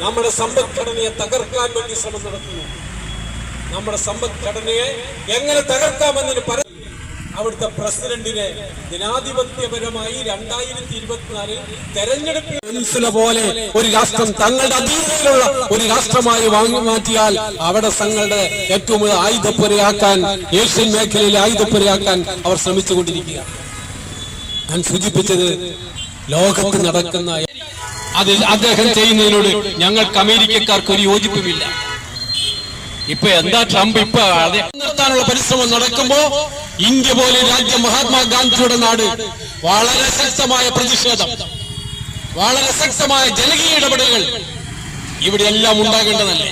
നമ്മുടെ സമ്പദ്ഘടനയെ തകർക്കാൻ വേണ്ടി ശ്രമം നടത്തുന്നു. നമ്മുടെ സമ്പദ്ഘടനയെ എങ്ങനെ തകർക്കാമെന്നതിന് പറ അവിടുത്തെ പ്രസിഡന്റിനെ ജനാധിപത്യപരമായി രണ്ടായിരത്തി ഇരുപത്തിനാലിൽ തെരഞ്ഞെടുപ്പിൽ പോലെ ഒരു രാഷ്ട്രം തങ്ങളുടെ അധീനതയിലുള്ള ഒരു രാഷ്ട്രമായി വാങ്ങി മാറ്റിയാൽ അവിടെ തങ്ങളുടെ ഏറ്റവും ആയുധപ്പുരയാക്കാൻ ഏഷ്യൻ മേഖലയിലെ ആയുധപ്പുരയാക്കാൻ അവർ ശ്രമിച്ചുകൊണ്ടിരിക്കുക ഞാൻ സൂചിപ്പിച്ചത് ലോകത്ത് നടക്കുന്ന അതിൽ അദ്ദേഹം ചെയ്യുന്നതിനോട് ഞങ്ങൾക്ക് അമേരിക്കക്കാർക്ക് ഒരു യോജിപ്പുമില്ല. ഇപ്പൊ എന്താ ട്രംപ് ഇപ്പൊ അതെ നിർത്താനുള്ള പരിശ്രമം നടക്കുമ്പോ ഇന്ത്യ പോലെ രാജ്യം മഹാത്മാഗാന്ധിയുടെ നാട് വളരെ ശക്തമായ പ്രതിഷേധം വളരെ ശക്തമായ ജനകീയ ഇടപെടലുകൾ ഇവിടെ എല്ലാം ഉണ്ടാകേണ്ടതല്ലേ?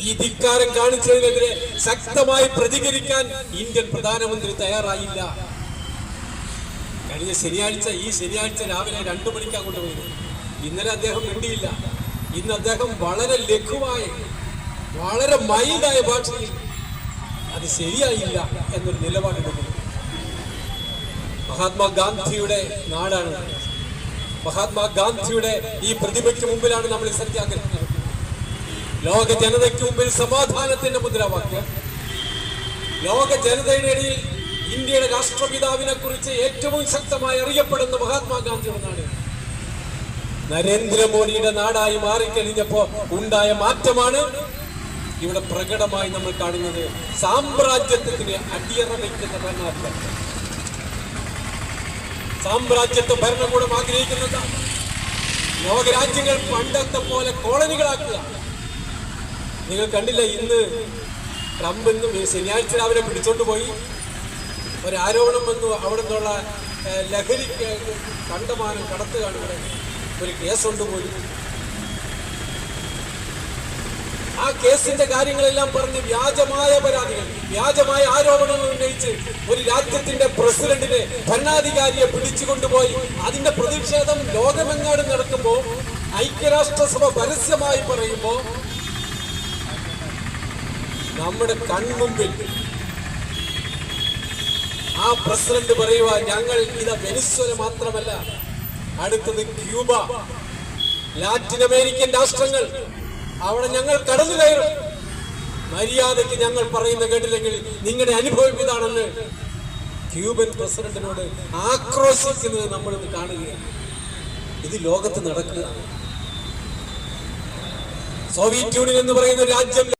ഈ ധിക്കാരം കാണിച്ചതിനെതിരെ ശക്തമായി പ്രതികരിക്കാൻ ഇന്ത്യൻ പ്രധാനമന്ത്രി തയ്യാറായില്ല. കഴിഞ്ഞ ശനിയാഴ്ച ഈ ശനിയാഴ്ച രാവിലെ രണ്ടു മണിക്ക് അങ്ങോട്ട് പോയി ഇന്നലെ അദ്ദേഹം മിണ്ടിയില്ല ഇന്ന് അദ്ദേഹം വളരെ ലഘുവായ വളരെ മൈൽഡായ ഭാഷയിൽ അത് ശരിയായില്ല എന്നൊരു നിലപാടെടുക്കുന്നു. മഹാത്മാഗാന്ധിയുടെ നാടാണ്. മഹാത്മാഗാന്ധിയുടെ ഈ പ്രതിമയ്ക്ക് മുമ്പിലാണ് നമ്മൾ ഈ സത്യാഗ്രഹം ലോക ജനതയ്ക്ക് മുമ്പിൽ സമാധാനത്തിന്റെ മുദ്രാവാക്യം. ലോക ജനതയുടെ ഇടയിൽ ഇന്ത്യയുടെ രാഷ്ട്രപിതാവിനെ കുറിച്ച് ഏറ്റവും ശക്തമായി അറിയപ്പെടുന്ന മഹാത്മാഗാന്ധിയുടെ നാട്. നരേന്ദ്രമോദിയുടെ നാടായി മാറിക്കഴിഞ്ഞപ്പോ ഉണ്ടായ മാറ്റമാണ് ഇവിടെ പ്രകടമായി നമ്മൾ കാണുന്നത്. സാമ്രാജ്യത്വത്തിന് അടിയറ വയ്ക്കുന്ന ഭരണാധികാരം. സാമ്രാജ്യത്വ ഭരണകൂടം ആഗ്രഹിക്കുന്നത് ലോകരാജ്യങ്ങൾ പണ്ടത്തെ പോലെ കോളനികളാക്കുക. നിങ്ങൾ കണ്ടില്ല ഇന്ന് ട്രംപ് ഇന്ന് ശനിയാഴ്ച രാവിലെ പിടിച്ചോണ്ട് പോയി. ഒരാരോപണം വന്നു. അവിടെ നിന്നുള്ള ലഹരി കണ്ടമാനം കടത്തുകയാണ് ഇവിടെ. ഒരു കേസുണ്ട് പോലും. ആ കേസിന്റെ കാര്യങ്ങളെല്ലാം പറഞ്ഞ് വ്യാജമായ പരാതികൾ വ്യാജമായ ആരോപണങ്ങൾ ഉന്നയിച്ച് ഒരു രാജ്യത്തിന്റെ പ്രസിഡന്റിനെ ഭരണാധികാരിയെ പിടിച്ചുകൊണ്ടുപോയി അതിന്റെ പ്രതിഷേധം ലോകമെങ്ങാടും നടക്കുമ്പോൾ ഐക്യരാഷ്ട്രസഭ പരസ്യമായി പറയുമ്പോൾ നമ്മുടെ കൺമുമ്പിൽ ആ പ്രസിഡന്റ് പറയുക ഞങ്ങൾ ഇത് വെനിസ്വല മാത്രമല്ല അടുത്തത് ക്യൂബ. ലാറ്റിൻ അമേരിക്കൻ രാഷ്ട്രങ്ങൾ. അവിടെ ഞങ്ങൾ കടന്നു കയറും. മര്യാദയ്ക്ക് ഞങ്ങൾ പറയുന്ന കേട്ടില്ലെങ്കിൽ നിങ്ങളുടെ അനുഭവം ഇതാണെന്ന് ക്യൂബൻ പ്രസിഡന്റിനോട് ആക്രോശിക്കുന്നത് നമ്മൾ കാണുകയാണ്. ഇത് ലോകത്ത് നടക്കുക സോവിയറ്റ് യൂണിയൻ എന്ന് പറയുന്ന രാജ്യം